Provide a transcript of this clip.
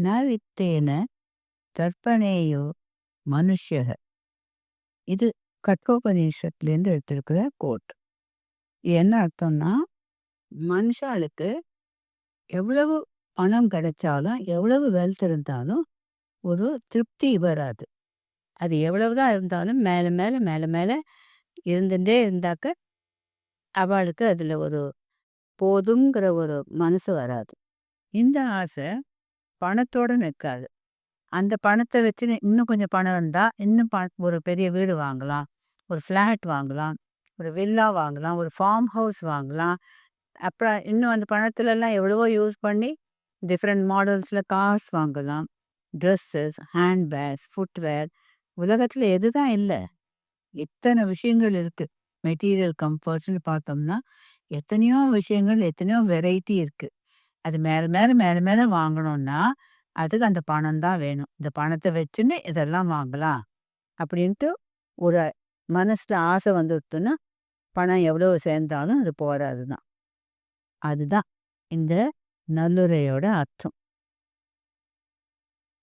அர்த்தேன தர்ப்பணேயோ மனுஷ்யக இது கட்டோபநிஷத்துலேருந்து எடுத்திருக்கிற கோட் இது என்ன அர்த்தம்னா மனுஷாளுக்கு எவ்வளவு பணம் கிடைச்சாலும் எவ்வளவு வெல்த் இருந்தாலும் ஒரு திருப்தி வராது அது எவ்வளவுதான் இருந்தாலும் மேலே மேலே மேலே மேலே இருந்துட்டே இருந்தாக்க அவளுக்கு அதில் ஒரு போதுங்கிற ஒரு மனசு வராது இந்த ஆசை பணத்தோட நிற்காது. அந்த பணத்தை வச்சு இன்னும் கொஞ்சம் பணம் இருந்தால் இன்னும் ப ஒரு பெரிய வீடு வாங்கலாம். ஒரு ஃப்ளாட் வாங்கலாம். ஒரு வில்லா வாங்கலாம். ஒரு ஃபார்ம் ஹவுஸ் வாங்கலாம். அப்புறம் இன்னும் அந்த பணத்துலலாம் எவ்வளவோ யூஸ் பண்ணி டிஃப்ரெண்ட் மாடல்ஸில் கார்ஸ் வாங்கலாம். Dresses handbags footwear. உலகத்தில் எது தான் இல்லை. எத்தனை விஷயங்கள் இருக்குது மெட்டீரியல் கம்ஃபர்ட்ஸ்னு பார்த்தோம்னா எத்தனையோ விஷயங்கள் எத்தனையோ வெரைட்டி இருக்குது அது மேலே மேலே மேலே மேலே வாங்கணும்னா அதுக்கு அந்த பணம் தான் வேணும். இந்த பணத்தை வச்சுன்னு இதெல்லாம் வாங்கலாம் அப்படின்ட்டு ஒரு மனசில் ஆசை வந்துடுத்துன்னா பணம் எவ்வளோ சேர்ந்தாலும் அது போகாது தான். அதுதான் இந்த நல்லுரையோட அர்த்தம்.